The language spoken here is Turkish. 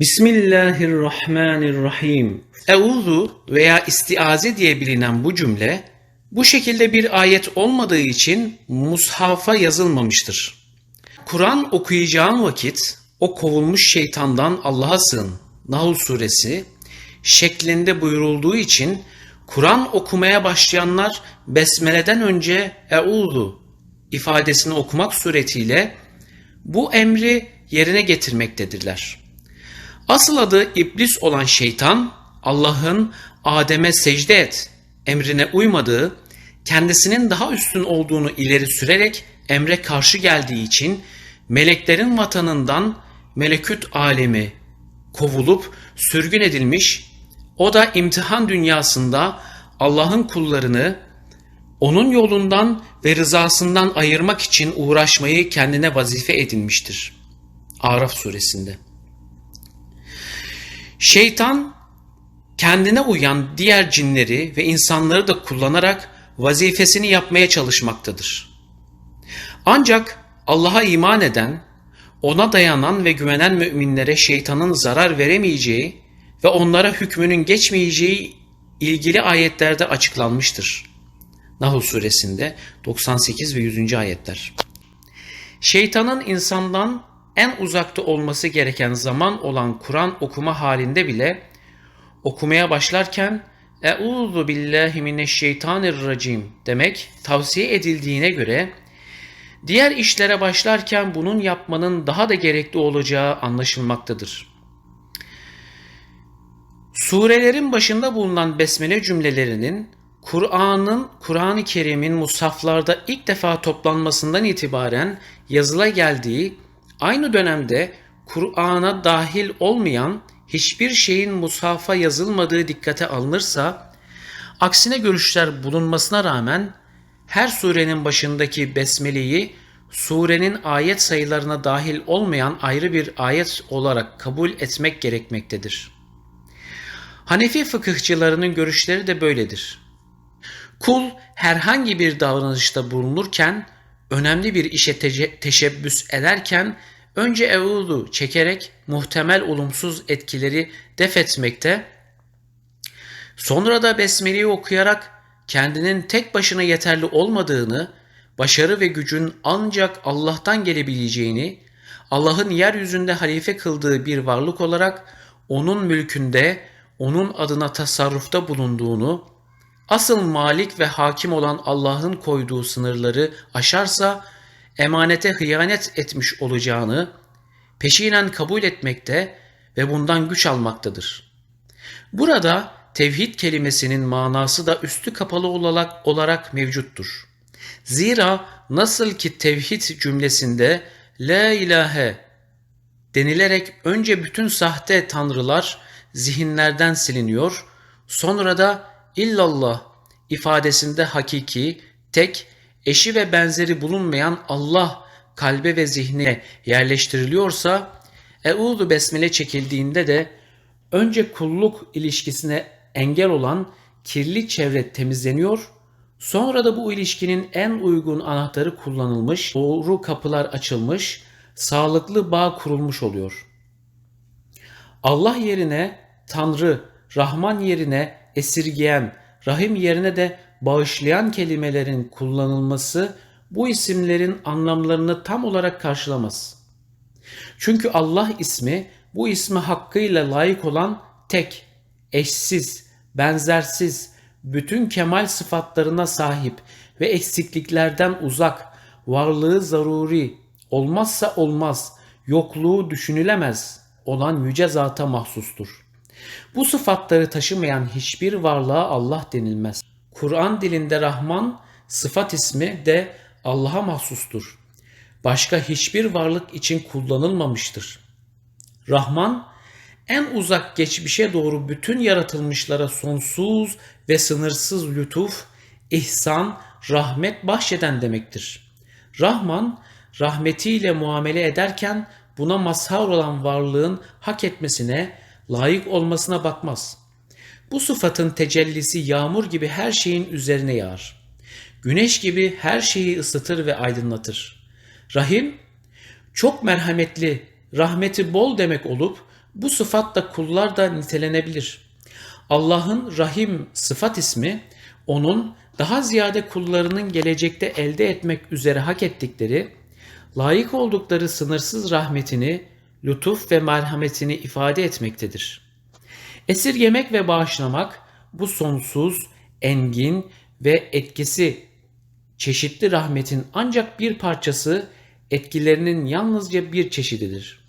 Bismillahirrahmanirrahim. Euzu veya istiaze diye bilinen bu cümle bu şekilde bir ayet olmadığı için mushafa yazılmamıştır. Kur'an okuyacağın vakit o kovulmuş şeytandan Allah'a sığın. Nahl suresi şeklinde buyurulduğu için Kur'an okumaya başlayanlar besmeleden önce Euzu ifadesini okumak suretiyle bu emri yerine getirmektedirler. Asıl adı iblis olan şeytan Allah'ın Adem'e secde et emrine uymadığı, kendisinin daha üstün olduğunu ileri sürerek emre karşı geldiği için meleklerin vatanından meleküt alemi kovulup sürgün edilmiş, o da imtihan dünyasında Allah'ın kullarını onun yolundan ve rızasından ayırmak için uğraşmayı kendine vazife edinmiştir. Araf suresinde. Şeytan kendine uyan diğer cinleri ve insanları da kullanarak vazifesini yapmaya çalışmaktadır. Ancak Allah'a iman eden, ona dayanan ve güvenen müminlere şeytanın zarar veremeyeceği ve onlara hükmünün geçmeyeceği ilgili ayetlerde açıklanmıştır. Nahl suresinde 98 ve 100. ayetler. Şeytanın insandan en uzakta olması gereken zaman olan Kur'an okuma halinde bile okumaya başlarken Euzu billahi mineşşeytanirracim demek tavsiye edildiğine göre diğer işlere başlarken bunun yapmanın daha da gerekli olacağı anlaşılmaktadır. Surelerin başında bulunan besmele cümlelerinin Kur'an'ın Kur'an-ı Kerim'in musaflarda ilk defa toplanmasından itibaren yazıla geldiği aynı dönemde Kur'an'a dahil olmayan hiçbir şeyin mushafa yazılmadığı dikkate alınırsa, aksine görüşler bulunmasına rağmen her surenin başındaki besmeleyi surenin ayet sayılarına dahil olmayan ayrı bir ayet olarak kabul etmek gerekmektedir. Hanefi fıkıhçılarının görüşleri de böyledir. Kul herhangi bir davranışta bulunurken, önemli bir işe te- teşebbüs ederken önce evudu çekerek muhtemel olumsuz etkileri def etmekte, sonra da besmeleyi okuyarak kendinin tek başına yeterli olmadığını, başarı ve gücün ancak Allah'tan gelebileceğini, Allah'ın yeryüzünde halife kıldığı bir varlık olarak onun mülkünde, onun adına tasarrufta bulunduğunu, asıl malik ve hakim olan Allah'ın koyduğu sınırları aşarsa emanete hıyanet etmiş olacağını peşinen kabul etmekte ve bundan güç almaktadır. Burada tevhid kelimesinin manası da üstü kapalı olarak, olarak mevcuttur. Zira nasıl ki tevhid cümlesinde la ilahe denilerek önce bütün sahte tanrılar zihinlerden siliniyor, sonra da illallah ifadesinde hakiki, tek, eşi ve benzeri bulunmayan Allah kalbe ve zihne yerleştiriliyorsa, Euzu besmele çekildiğinde de önce kulluk ilişkisine engel olan kirli çevre temizleniyor, sonra da bu ilişkinin en uygun anahtarı kullanılmış, doğru kapılar açılmış, sağlıklı bağ kurulmuş oluyor. Allah yerine Tanrı, Rahman yerine esirgeyen, Rahim yerine de bağışlayan kelimelerin kullanılması bu isimlerin anlamlarını tam olarak karşılamaz. Çünkü Allah ismi bu ismi hakkıyla layık olan tek, eşsiz, benzersiz, bütün kemal sıfatlarına sahip ve eksikliklerden uzak, varlığı zaruri, olmazsa olmaz, yokluğu düşünülemez olan yüce zata mahsustur. Bu sıfatları taşımayan hiçbir varlığa Allah denilmez. Kur'an dilinde Rahman sıfat ismi de Allah'a mahsustur. Başka hiçbir varlık için kullanılmamıştır. Rahman en uzak geçmişe doğru bütün yaratılmışlara sonsuz ve sınırsız lütuf, ihsan, rahmet bahşeden demektir. Rahman rahmetiyle muamele ederken buna mazhar olan varlığın hak etmesine, layık olmasına bakmaz. Bu sıfatın tecellisi yağmur gibi her şeyin üzerine yağar. Güneş gibi her şeyi ısıtır ve aydınlatır. Rahim, çok merhametli, rahmeti bol demek olup Bu sıfatla kullar da nitelenebilir. Allah'ın Rahim sıfat ismi onun daha ziyade kullarının gelecekte elde etmek üzere hak ettikleri, layık oldukları sınırsız rahmetini, lütuf ve merhametini ifade etmektedir. Esirgemek ve bağışlamak bu sonsuz, engin ve etkisi çeşitli rahmetin ancak bir parçası, etkilerinin yalnızca bir çeşididir.